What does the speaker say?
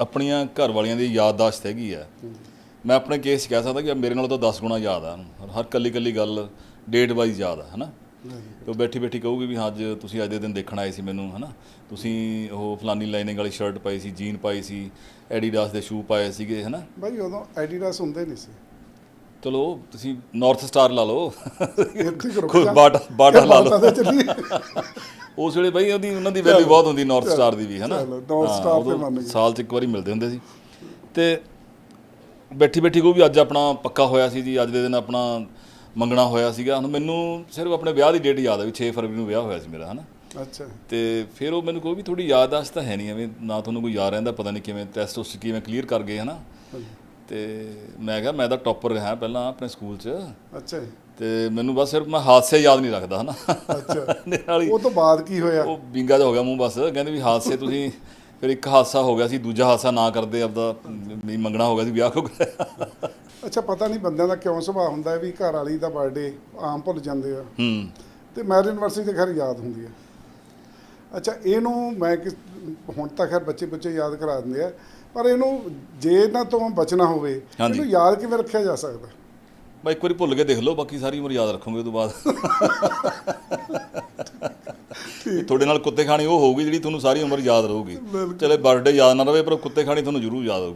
ਆਪਣੀਆਂ ਘਰ ਵਾਲੀਆਂ ਦੀ ਯਾਦਦਾਸ਼ਤ ਹੈਗੀ ਆ। ਮੈਂ ਆਪਣੇ ਕੇਸ 'ਚ ਕਹਿ ਸਕਦਾ ਕਿ ਮੇਰੇ ਨਾਲੋਂ ਤਾਂ 10 ਗੁਣਾ ਯਾਦ ਆ ਹਰ ਕੱਲੀ ਕੱਲੀ ਗੱਲ ਡੇਟ ਵਾਈਜ਼ ਯਾਦ ਆ, ਹਨਾ? ਤੇ ਉਹ ਬੈਠੀ ਬੈਠੀ ਕਹੂਗੀ ਵੀ ਹਾਂ, ਅੱਜ ਤੁਸੀਂ ਅੱਜ ਦੇ ਦਿਨ ਦੇਖਣ ਆਏ ਸੀ ਮੈਨੂੰ, ਹਨਾ? ਤੁਸੀਂ ਉਹ ਫਲਾਨੀ ਲਾਈਨਿੰਗ ਵਾਲੀ ਸ਼ਰਟ ਪਾਈ ਸੀ ਜੀਨ ਪਾਈ ਸੀ ਐਡੀਡਾਸ ਦੇ ਸ਼ੂ ਪਾਏ ਸੀਗੇ, ਹਨਾ? ਬਾਈ ਉਦੋਂ ਐਡੀਡਾਸ ਹੁੰਦੇ ਨਹੀਂ ਸੀ। ਚਲੋ ਤੁਸੀਂ ਨਾਰਥ ਸਟਾਰ ਲਾ ਲਓ। ਇੱਥੇ ਕਰੋ ਕੋਈ ਬਾਟਾ ਬਾਟਾ ਲਾ ਲਓ। ਉਸ ਵੇਲੇ ਬਈ ਉਹਦੀ ਉਹਨਾਂ ਦੀ ਵੈਲਿਊ ਬਹੁਤ ਹੁੰਦੀ ਨਾਰਥ ਸਟਾਰ ਦੀ ਵੀ ਹਨਾ? ਹਾਂ, Star ਤੇ ਮੰਨ ਗਏ। ਸਾਲ 'ਚ ਇੱਕ ਵਾਰੀ ਮਿਲਦੇ ਹੁੰਦੇ ਸੀ। ਤੇ ਬੈਠੀ ਬੈਠੀ ਕੋ ਵੀ ਅੱਜ ਆਪਣਾ ਪੱਕਾ ਹੋਇਆ ਸੀ ਜੀ ਅੱਜ ਦੇ ਦਿਨ ਆਪਣਾ ਮੰਗਣਾ ਹੋਇਆ ਸੀਗਾ। ਹੁਣ ਮੈਨੂੰ ਸਿਰਫ ਆਪਣੇ ਵਿਆਹ ਦੀ ਡੇਟ ਯਾਦ ਆ ਵੀ 6 ਫਰਵਰੀ ਨੂੰ ਵਿਆਹ ਹੋਇਆ ਸੀ ਮੇਰਾ ਹਨਾ? ਅੱਛਾ। ਤੇ ਫਿਰ ਉਹ ਮੈਨੂੰ ਕੋਈ ਵੀ ਥੋੜੀ ਯਾਦਦਾਸ਼ਤ ਤਾਂ ਹੈ ਨਹੀਂ ਐਵੇਂ ਨਾ ਤੁਹਾਨੂੰ ਕੋਈ ਯਾਦ ਰਹਿੰਦਾ ਪਤਾ ਨਹੀਂ ਕਿਵੇਂ ਟੈਸਟ ਉਸ ਕਿਵੇਂ ਕਲੀਅਰ ਕਰ ਗਏ ਹਨਾ? ਤੇ ਮੈਂ ਕਿਹਾ ਮੈਂ ਤਾਂ ਟੌਪਰ ਰਿਹਾ ਪਹਿਲਾਂ ਆਪਣੇ ਸਕੂਲ 'ਚ। ਅੱਛਾ ਜੀ, ਤੇ ਮੈਨੂੰ ਬਸ ਸਿਰਫ ਮੈਂ ਹਾਦਸੇ ਯਾਦ ਨਹੀਂ ਰੱਖਦਾ ਹਨਾ। ਅੱਛਾ। ਨਾਲ ਹੀ ਉਹ ਤੋਂ ਬਾਅਦ ਕੀ ਹੋਇਆ? ਉਹ ਬਿੰਗਾ ਜਿਹਾ ਹੋ ਗਿਆ ਮੂੰਹ ਬਸ। ਕਹਿੰਦੇ ਵੀ ਹਾਦਸੇ ਤੁਸੀਂ ਫਿਰ ਇੱਕ ਹਾਦਸਾ ਹੋ ਗਿਆ ਸੀ ਦੂਜਾ ਹਾਦਸਾ ਨਾ ਕਰਦੇ ਆਪਦਾ ਵੀ ਮੰਗਣਾ ਹੋ ਗਿਆ ਸੀ ਵਿਆਹ ਹੋ ਗਿਆ। ਅੱਛਾ ਪਤਾ ਨਹੀਂ ਬੰਦਿਆਂ ਦਾ ਕਿਉਂ ਸੁਭਾਅ ਹੁੰਦਾ ਹੈ ਵੀ ਘਰ ਵਾਲੀ ਦਾ ਬਰਥਡੇ ਆਮ ਭੁੱਲ ਜਾਂਦੇ ਆ। ਹੂੰ। ਤੇ ਮੈਰਿਜ ਯੂਨੀਵਰਸਿਟੀ ਤੇ ਖੈਰ ਯਾਦ ਹੁੰਦੀ ਹੈ ਅੱਛਾ ਇਹਨੂੰ ਮੈਂ ਕਿਸ ਹੁਣ ਤਾਂ ਖੈਰ ਬੱਚੇ ਬੱਚੇ ਯਾਦ ਕਰਾ ਦਿੰਦੇ ਆ ਪਰ ਇਹਨੂੰ ਜੇ ਇਹਨਾਂ ਤੋਂ ਬਚਣਾ ਹੋਵੇ ਹਾਂਜੀ। ਇਹਨੂੰ ਯਾਦ ਕਿਵੇਂ ਰੱਖਿਆ ਜਾ ਸਕਦਾ? ਬਈ ਇੱਕ ਵਾਰੀ ਭੁੱਲ ਕੇ ਦੇਖ ਲਓ ਬਾਕੀ ਸਾਰੀ ਉਮਰ ਯਾਦ ਰੱਖੋਗੇ ਉਹ ਤੋਂ ਬਾਅਦ। ਤੁਹਾਡੇ ਨਾਲ ਕੁੱਤੇ ਖਾਣੀ ਉਹ ਹੋਊਗੀ ਜਿਹੜੀ ਤੁਹਾਨੂੰ ਸਾਰੀ ਉਮਰ ਯਾਦ ਰਹੂਗੀ। ਚਲੇ ਬਰਥਡੇ ਯਾਦ ਨਾ ਰਵੇ ਪਰ ਕੁੱਤੇ ਖਾਣੀ ਤੁਹਾਨੂੰ ਜ਼ਰੂਰ ਯਾਦ ਹੋਊ